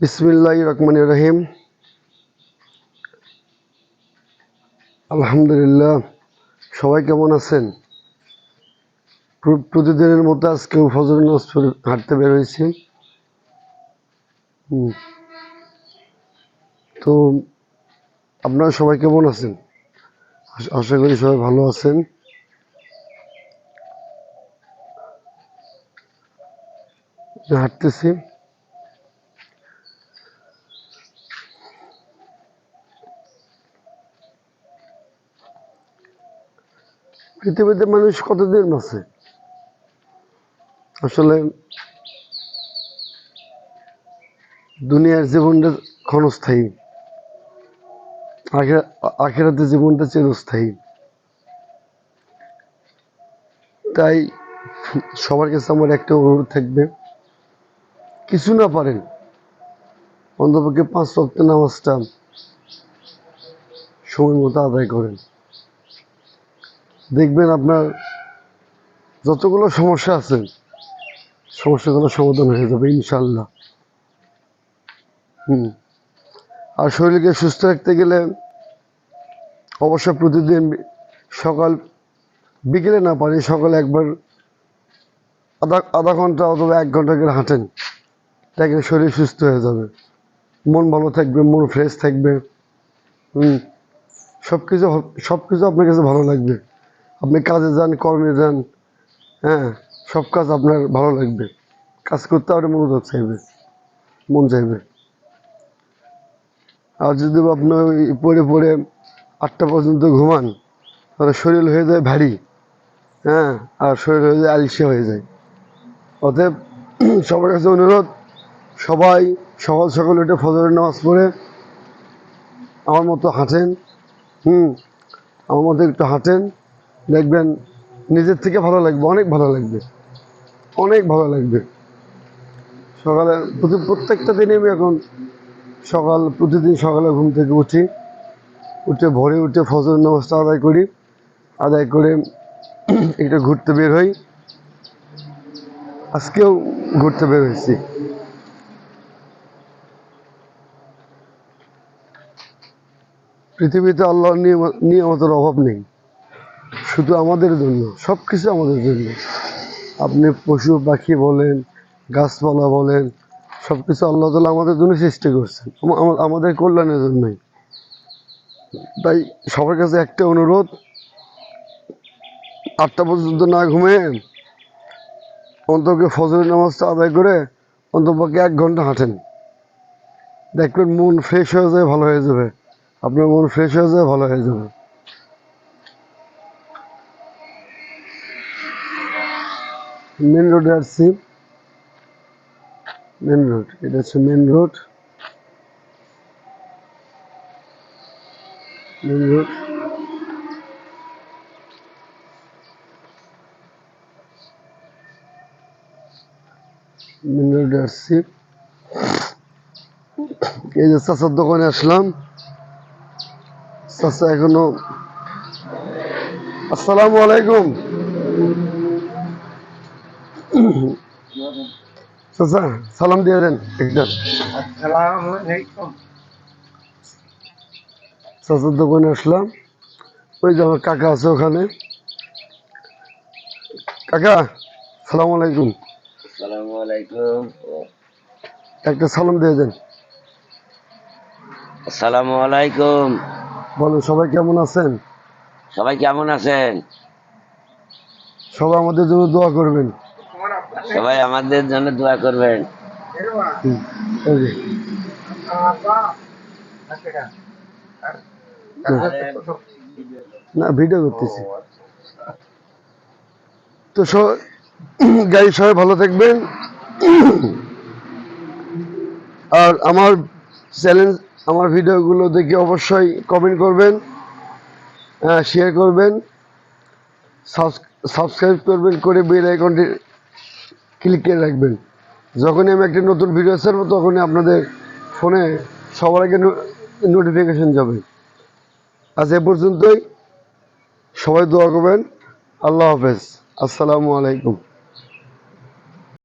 বিসমিল্লাহ রহমান রহিম। আলহামদুলিল্লাহ, সবাই কেমন আছেন? প্রতিদিনের মতো আজকেও ফজর পড়ে হাঁটতে বের হয়েছি। তো আপনারা সবাই কেমন আছেন? আশা করি সবাই ভালো আছেন। হাঁটতেছি। পৃথিবীতে মানুষ কতদিন আছে? আসলে দুনিয়ার জীবনটা ক্ষণস্থায়ী। আখেরা- আখেরাতে জীবনটা চিরস্থায়ী। তাই সবার কাছে আমার একটা অনুরোধ থাকবে, কিছু না পারেন, অন্তপক্ষে পাঁচ রক্ত নামাজটা সময় মতো আদায় করেন। দেখবেন আপনার যতগুলো সমস্যা আছে, সমস্যাগুলো সমাধান হয়ে যাবে ইনশাল্লাহ হুম। আর শরীরকে সুস্থ রাখতে গেলে অবশ্য প্রতিদিন সকাল, বিকেলে না পারি, সকালে একবার আধা আধা ঘণ্টা অথবা এক ঘণ্টা করে হাঁটেন। দেখেন শরীর সুস্থ হয়ে যাবে। মন ভালো থাকবে, মন ফ্রেশ থাকবে। হুম। সব কিছু সব কিছু আপনার কাছে ভালো লাগবে। আপনি কাজে যান, কর্মে যান হ্যাঁ সব কাজ আপনার ভালো লাগবে। কাজ করতে আরও মনোযোগ চাইবে, মন চাইবে। আর যদি আপনি পড়ে পড়ে আটটা পর্যন্ত ঘুমান, তাহলে শরীর হয়ে যায় ভারী হ্যাঁ আর শরীর হয়ে যায় আলসে হয়ে যায়। অতএব সবার কাছে অনুরোধ, সবাই সকাল সকাল উঠে ফজরের নামাজ পড়ে, আমার মতো হাঁটেন, হুম, আমার মতো একটু হাঁটেন দেখবেন নিজের থেকে ভালো লাগবে, অনেক ভালো লাগবে। অনেক ভালো লাগবে। সকালে প্রতি- প্রত্যেকটা দিনে আমি এখন সকাল, প্রতিদিন সকালে ঘুম থেকে উঠি। উঠে ভোরে উঠে ফজর নামাজটা আদায় করি। আদায় করে একটু ঘুরতে বের হই। আজকেও ঘুরতে বের হয়েছি। পৃথিবীতে আল্লাহর নিয়ম- নিয়ামতের অভাব নেই। শুধু আমাদের জন্য সব কিছু আমাদের জন্য। আপনি পশু, পাখি বলেন, গাছপালা বলেন সব কিছু আল্লাহ তালা আমাদের জন্য সৃষ্টি করছেন। আম- আম- আমাদের কল্যাণের জন্যই। তাই সবার কাছে একটা অনুরোধ, আটটা পর্যন্ত না ঘুমিয়ে অন্তকে ফজরের নামাজটা আদায় করে অন্তপক্ষে এক ঘণ্টা হাঁটেন। দেখবেন মন ফ্রেশ হয়ে যায়, ভালো হয়ে যাবে। আপনার মন ফ্রেশ হয়ে যায়, ভালো হয়ে যাবে। মেন রোডে আসছি। মেন রোড এটা হচ্ছে main road main road main রোডে আসছি। এই যে চাচার দোকানে আসলাম। চাচা এখনও আসসালামু আলাইকুম। চাচা সালাম দিয়ে দেন একটা চাচার দোকানে আসলাম। ওই যে আমার কাকা আছে ওখানে। কাকা সালাম আলাইকুম আলাইকুম একটা সালাম দিয়ে দেন। আসসালামু আলাইকুম বলেন সবাই কেমন আছেন? সবাই কেমন আছেন? সবাই আমাদের জন্য দোয়া করবেন। সবাই আমাদের জন্য দোয়া করবেন। না ভিডিও করতেছি। তো গাড়ি সবাই ভালো থাকবেন। আর আমার চ্যালেঞ্জ আমার ভিডিওগুলো দেখে অবশ্যই কমেন্ট করবেন শেয়ার করবেন সাবস্ক্রাইব করবেন, করে বেল আইকনটি ক্লিক করে রাখবেন। যখনই আমি একটি নতুন ভিডিও ছাড়বো, তখনই আপনাদের ফোনে সবার আগে নোটিফিকেশন যাবে। আজ এ পর্যন্তই। সবাই দোয়া করবেন। আল্লাহ হাফেজ। আসসালামু আলাইকুম।